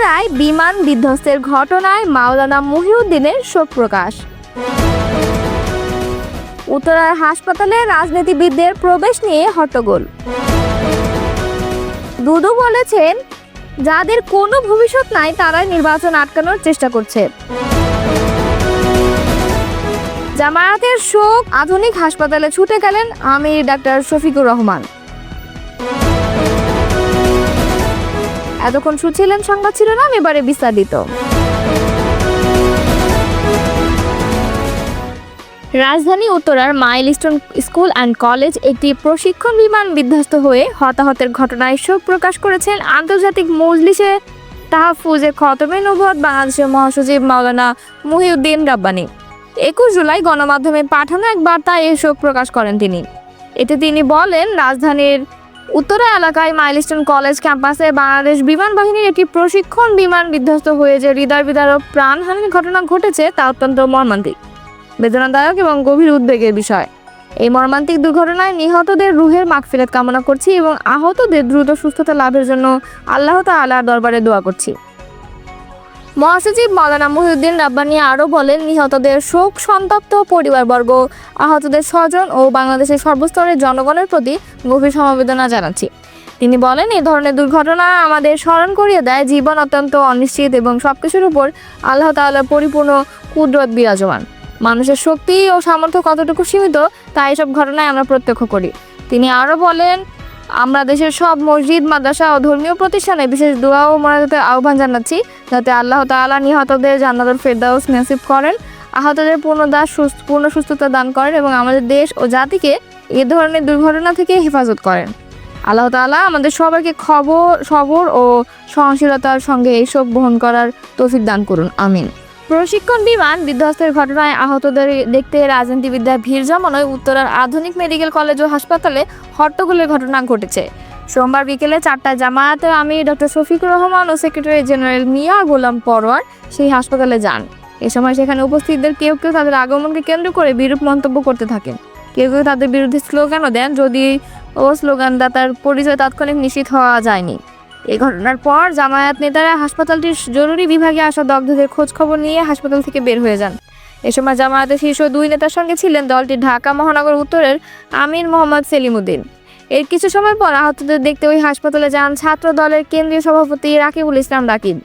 উত্তরায় বিমান বিধ্বস্তের ঘটনায় মাওলানা মুহিউদ্দিনের শোক প্রকাশ। উত্তরার হাসপাতালে রাজনীতিবিদদের প্রবেশ নিয়ে হট্টগোল। দুদু বলেছেন, যাদের কোনো ভবিষ্যৎ নাই তারাই নির্বাচন আটকানোর চেষ্টা করছে। জামায়াতের শোক আধুনিক হাসপাতালে ছুটে গেলেন আমির ডাক্তার শফিকুর রহমান। এতক্ষণ শুনছিলেন সংবাদ না এবারে বিস্তারিত। রাজধানী উত্তরার মাইলস্টোন স্কুল অ্যান্ড কলেজ একটি প্রশিক্ষণ বিমান বিধ্বস্ত হয়ে হতাহতের ঘটনায় শোক প্রকাশ করেছেন আন্তর্জাতিক মজলিসে তাহফুজে খতমে নবুয়ত বাংলাদেশের মহাসচিব মাওলানা মুহিউদ্দিন রাব্বানি। একুশ জুলাই গণমাধ্যমে পাঠানো এক বার্তায় এই শোক প্রকাশ করেন তিনি। এতে তিনি বলেন, রাজধানীর উত্তরা এলাকায় মাইলস্টোন কলেজ ক্যাম্পাসে বাংলাদেশ বিমান বাহিনীর একটি প্রশিক্ষণ বিমান বিধ্বস্ত হয়ে যে হৃদয় বিদারক প্রাণহানির ঘটনা ঘটেছে তা অত্যন্ত মর্মান্তিক। বেদনাদায়ক এবং গভীর উদ্বেগের বিষয়। এই মর্মান্তিক দুর্ঘটনায় নিহতদের রুহের মাগফিরাত কামনা করছি এবং আহতদের দ্রুত সুস্থতা লাভের জন্য আল্লাহ তালার দরবারে দোয়া করছি। মহাসচিব মাওলানা মহিউদ্দিন রাব্বানি আরও বলেন, নিহতদের শোক সন্তপ্ত পরিবারবর্গ, আহতদের স্বজন ও বাংলাদেশের সর্বস্তরের জনগণের প্রতি গভীর সমবেদনা জানাচ্ছি। তিনি বলেন এই ধরনের দুর্ঘটনা আমাদের স্মরণ করিয়ে দেয় জীবন অত্যন্ত অনিশ্চিত এবং সবকিছুর উপর আল্লাহ তাআলার পরিপূর্ণ কুদরত বিরাজমান। মানুষের শক্তি ও সামর্থ্য কতটুকু সীমিত, তা এসব ঘটনায় আমরা প্রত্যক্ষ করি। তিনি আরও বলেন আমরা দেশের সব মসজিদ, মাদ্রাসা ও ধর্মীয় প্রতিষ্ঠানে বিশেষ দোয়া ও মনাজাতের আহ্বান জানাচ্ছি যাতে আল্লাহ তাআলা নিহতদের জান্নাতুল ফেরদাউস নসিব করেন, আহতদের পূর্ণদাস সুস্থ, পূর্ণ সুস্থতা দান করেন এবং আমাদের দেশ ও জাতিকে এ ধরনের দুর্ঘটনা থেকে হেফাজত করেন। আল্লাহ তাআলা আমাদের সবাইকে খবর, সবর ও সহনশীলতার সঙ্গে এই শোক বহন করার তৌফিক দান করুন। আমিন। প্রশিক্ষণ বিমান বিধ্বস্তের ঘটনায় আহতদের দেখতে রাজনীতিবিদ্যায় ভিড় জমানোয় উত্তরার আধুনিক মেডিকেল কলেজ ও হাসপাতালে হট্টগোলের ঘটনা ঘটেছে। সোমবার বিকেলে চারটায় জামায়াতে আমি ডক্টর শফিকুর রহমান ও সেক্রেটারি জেনারেল মিয়া গোলাম পরোয়ার সেই হাসপাতালে যান। এ সময় সেখানে উপস্থিতদের কেউ কেউ তাদের আগমনকে কেন্দ্র করে বিরূপ মন্তব্য করতে থাকেন। কেউ কেউ তাদের বিরুদ্ধে স্লোগানও দেন যদি ও স্লোগানদাতার পরিচয় তাৎক্ষণিক নিশ্চিত হওয়া যায়নি। এই ঘটনার পর জামায়াত নেতারা হাসপাতালটির জরুরি বিভাগে আসা দগ্ধদের খোঁজ খবর নিয়ে হাসপাতাল থেকে বের হয়ে যান। এ সময় জামায়াতের শীর্ষ দুই নেতার সঙ্গে ছিলেন দলটির ঢাকা মহানগর উত্তরের আমির মোহাম্মদ সেলিমুদ্দিন। এর কিছু সময় পর আহতদের দেখতে ওই হাসপাতালে যান ছাত্র দলের কেন্দ্রীয় সভাপতি রাকিবুল ইসলাম রাকিব।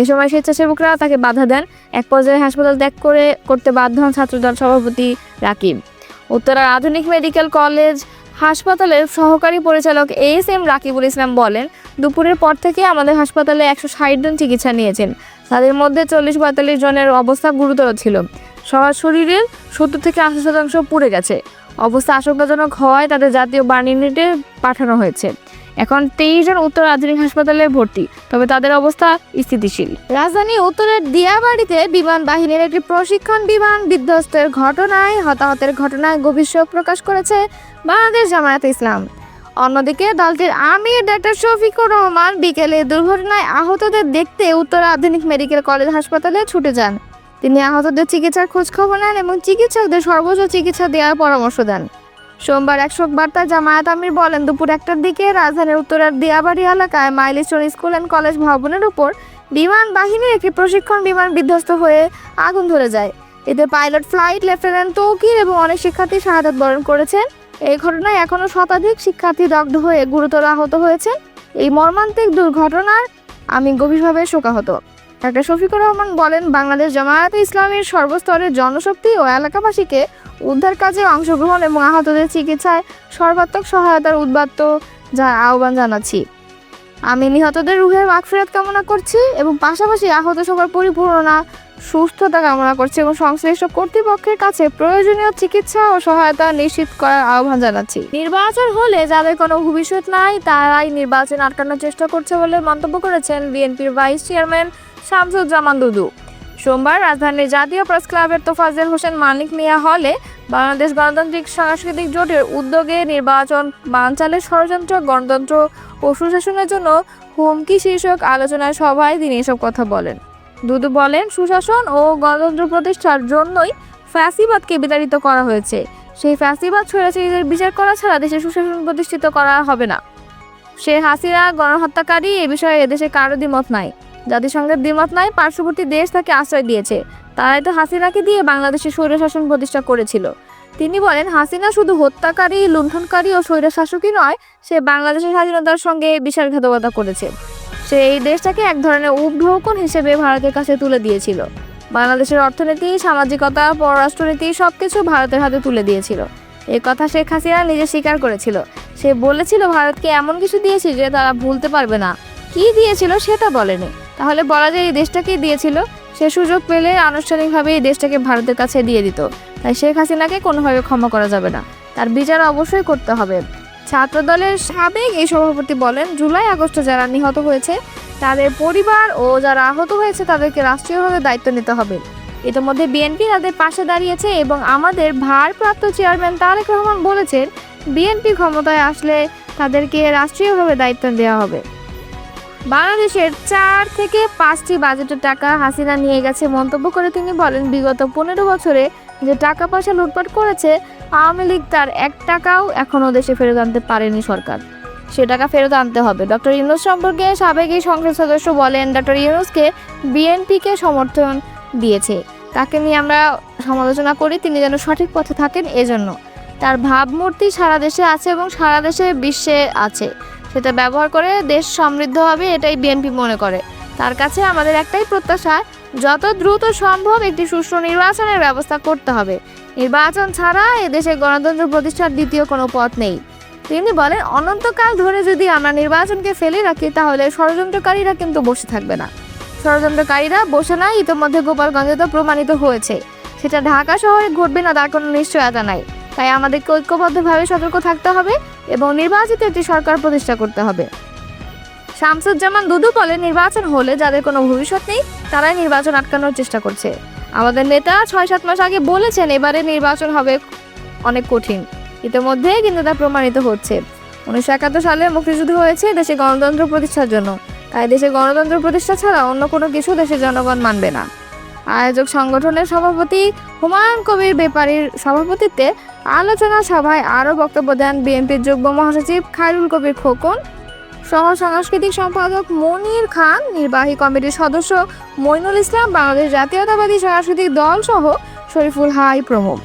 এ সময় স্বেচ্ছাসেবকরা তাকে বাধা দেন। এক পর্যায়ে হাসপাতাল ত্যাগ করে করতে বাধ্য হন ছাত্রদল সভাপতি রাকিব। উত্তরার আধুনিক মেডিকেল কলেজ হাসপাতালের সহকারী পরিচালক এস এম রাকিবুল ইসলাম বলেন, দুপুরের পর থেকে আমাদের হাসপাতালে একশো ষাট জন চিকিৎসা নিয়েছেন। তাদের মধ্যে চল্লিশ পঁয়তাল্লিশ জনের অবস্থা গুরুতর ছিল। সবার শরীরের সত্তর থেকে আশি শতাংশ পুড়ে গেছে। অবস্থা আশঙ্কাজনক হওয়ায় তাদের জাতীয় বার্ন ইউনিটে পাঠানো হয়েছে। এখন তেইশ জন উত্তর আধুনিক হাসপাতালে ভর্তি, তবে তাদের অবস্থা স্থিতিশীল। রাজধানী উত্তরের দিয়াবাড়িতে বিমান বাহিনীর একটি প্রশিক্ষণ বিমান বিধ্বস্তের ঘটনায়, হতাহতের ঘটনায় গভীর শোক প্রকাশ করেছে বাংলাদেশ জামায়াত ইসলাম। অন্যদিকে দলটির আমির ডাক্তার শফিকুর রহমান বিকেলে দুর্ঘটনায় আহতদের দেখতে উত্তর আধুনিক মেডিকেল কলেজ হাসপাতালে ছুটে যান। তিনি আহতদের চিকিৎসার খোঁজ খবর নেন এবং চিকিৎসকদের সর্বোচ্চ চিকিৎসা দেওয়ার পরামর্শ দেন। সোমবার এক শোক বার্তায় জামায়াত আমির বলেন, দুপুর একটার দিকে রাজধানীর উত্তরার দিয়াবাড়ি এলাকায় মাইলস্টোন স্কুল অ্যান্ড কলেজ ভবনের উপর বিমান বাহিনীর একটি প্রশিক্ষণ বিমান বিধ্বস্ত হয়ে আগুন ধরে যায়। এতে পাইলট ফ্লাইট লেফটেন্যান্ট তৌকির এবং অনেক শিক্ষার্থী শাহাদাত বরণ করেছেন। এই ঘটনায় এখনও শতাধিক শিক্ষার্থী দগ্ধ হয়ে গুরুতর আহত হয়েছে এই মর্মান্তিক দুর্ঘটনার আমি গভীরভাবে শোকাহত। ডাক্তার শফিকুর রহমান বলেন, বাংলাদেশ জামায়াতে ইসলামীর সর্বস্তরের জনশক্তি ও এলাকাবাসীকে উদ্ধার কাজে অংশগ্রহণ এবং আহতদের চিকিৎসায় সর্বাত্মক সহায়তার উদ্বাত্ত যা আহ্বান জানাচ্ছি। আমি নিহতদের রুহের মাগফিরাত কামনা করছি এবং পাশাপাশি আহত সবার পরিপূর্ণতা সুস্থতা কামনা করছি এবং সংশ্লিষ্ট কর্তৃপক্ষের কাছে প্রয়োজনীয় চিকিৎসা ও সহায়তা নিশ্চিত করার আহ্বান জানাচ্ছি। নির্বাচন হলে যাদের কোনো ভবিষ্যৎ নাই, তারাই নির্বাচন আটকানোর চেষ্টা করছে বলে মন্তব্য করেছেন বিএনপির ভাইস চেয়ারম্যান শামসুজ্জামান দুদু। সোমবার রাজধানীর জাতীয় প্রেস ক্লাবের তোফাজেল হোসেন মানিক মিয়া হলে বাংলাদেশ গণতান্ত্রিক সাংস্কৃতিক জোটের উদ্যোগে নির্বাচন বানচালের ষড়যন্ত্র, গণতন্ত্র ও সুশাসনের জন্য হুমকি শীর্ষক আলোচনা সভায় তিনি এসব কথা বলেন। দুদু বলেন, সুশাসন ও গণতন্ত্র প্রতিষ্ঠার জন্যই ফ্যাসিবাদকে বিতাড়িত করা হয়েছে। সেই ফ্যাসিবাদ স্বৈরাচারীদের বিচার করা ছাড়া দেশে সুশাসন প্রতিষ্ঠিত করা হবে না। সে হাসিনা গণহত্যাকারী, এ বিষয়ে এদেশে কারও দ্বিমত নাই। জাতিসংঘের দ্বিমত নাই, পার্শ্ববর্তী দেশ তাকে আশ্রয় দিয়েছে। তারাই তো হাসিনাকে দিয়ে বাংলাদেশে স্বৈরশাসন প্রতিষ্ঠা করেছিল। তিনি বলেন, হাসিনা শুধু হত্যাকারী, লুণ্ঠনকারী ও স্বৈরশাসকই নয়, সে বাংলাদেশের স্বাধীনতার সঙ্গে বিশ্বাসঘাতকতা করেছে। সে এই দেশটাকে এক ধরনের উপঢৌকন হিসেবে ভারতের কাছে তুলে দিয়েছিল। বাংলাদেশের অর্থনীতি, সামাজিকতা, পররাষ্ট্রনীতি সব কিছু ভারতের হাতে তুলে দিয়েছিল। এই কথা শেখ হাসিনা নিজে স্বীকার করেছিল। সে বলেছিল, ভারতকে এমন কিছু দিয়েছে যে তারা ভুলতে পারবে না। কি দিয়েছিল সেটা বলেনি। তাহলে বলা যায় এই দেশটাকেই দিয়েছিল। সে সুযোগ পেলে আনুষ্ঠানিকভাবে এই দেশটাকে ভারতের কাছে দিয়ে দিত। তাই শেখ হাসিনাকে কোনোভাবে ক্ষমা করা যাবে না। তার বিচার অবশ্যই করতে হবে। ছাত্রদলের সাবেক এই সভাপতি বলেন, জুলাই, আগস্টে যারা নিহত হয়েছে, তাদের পরিবার ও যারা আহত হয়েছে, তাদেরকে রাষ্ট্রীয়ভাবে দায়িত্ব নিতে হবে। ইতিমধ্যে বিএনপি তাদের পাশে দাঁড়িয়েছে এবং আমাদের ভারপ্রাপ্ত চেয়ারম্যান তারেক রহমান বলেছেন বিএনপি ক্ষমতায় আসলে তাদেরকে রাষ্ট্রীয়ভাবে দায়িত্ব দেওয়া হবে। বাংলাদেশের চার থেকে পাঁচটি বাজেটের টাকা হাসিনা নিয়ে গেছে মন্তব্য করে তিনি বলেন, বিগত পনেরো বছরে যে টাকা পয়সা লুটপাট করেছে, আওয়ামী লীগ তার এক টাকাও এখনও দেশে ফেরত আনতে পারেনি সরকার। সে টাকা ফেরত আনতে হবে। ডক্টর ইউনুস সম্পর্কে সাবেক এই সংসদ সদস্য বলেন ডক্টর ইউনুসকে বিএনপিকে সমর্থন দিয়েছে। তাকে নিয়ে আমরা সমালোচনা করি, তিনি যেন সঠিক পথে থাকেন এজন্য। তার ভাবমূর্তি সারা দেশে আছে এবং সারা দেশে বিশ্বে আছে। সেটা ব্যবহার করে দেশ সমৃদ্ধ হবে, এটাই বিএনপি মনে করে। তার কাছে আমাদের একটাই প্রত্যাশা, যত দ্রুত সম্ভব একটি সুষ্ঠু নির্বাচনের ব্যবস্থা করতে হবে। নির্বাচন ছাড়া এদেশে গণতন্ত্র প্রতিষ্ঠার দ্বিতীয় কোনো পথ নেই। তিনি বলেন, অনন্তকাল ধরে যদি আমরা নির্বাচনকে ফেলে রাখি, তাহলে ষড়যন্ত্রকারীরা কিন্তু বসে থাকবে না। ষড়যন্ত্রকারীরা বসে নাই, ইতিমধ্যে গোপালগঞ্জে তো প্রমাণিত হয়েছে। সেটা ঢাকা শহরে ঘটবে না, তার কোনো নিশ্চয়তা নাই। তাই আমাদেরকে ঐক্যবদ্ধভাবে সতর্ক থাকতে হবে। এবং নির্বাচিত একটি সরকার প্রতিষ্ঠা করতে হবে। শামসুজ্জামান দুদু বলে নির্বাচন হলে যাদের কোনো ভবিষ্যৎ নেই, তারাই নির্বাচন আটকানোর চেষ্টা করছে। আমাদের নেতা ছয় সাত মাস আগে বলেছেন, এবারে নির্বাচন হবে অনেক কঠিন। ইতিমধ্যে কিন্তু তা প্রমাণিত হচ্ছে। উনিশশো একাত্তর সালে মুক্তিযুদ্ধ হয়েছে দেশে গণতন্ত্র প্রতিষ্ঠার জন্য। তাই দেশে গণতন্ত্র প্রতিষ্ঠা ছাড়া অন্য কোনো কিছু দেশের জনগণ মানবে না। আয়োজক সংগঠনের সভাপতি হুমায়ুন কবির ব্যাপারীর সভাপতিত্বে আলোচনা সভায় আরও বক্তব্য দেন বিএনপির যুগ্ম মহাসচিব খায়রুল কবির খোকন। সহ সাংস্কৃতিক সম্পাদক মনির খান, নির্বাহী কমিটির সদস্য মইনুল ইসলাম, বাংলাদেশ জাতীয়তাবাদী সাংস্কৃতিক দল সহ শরীফুল হাই প্রমুখ।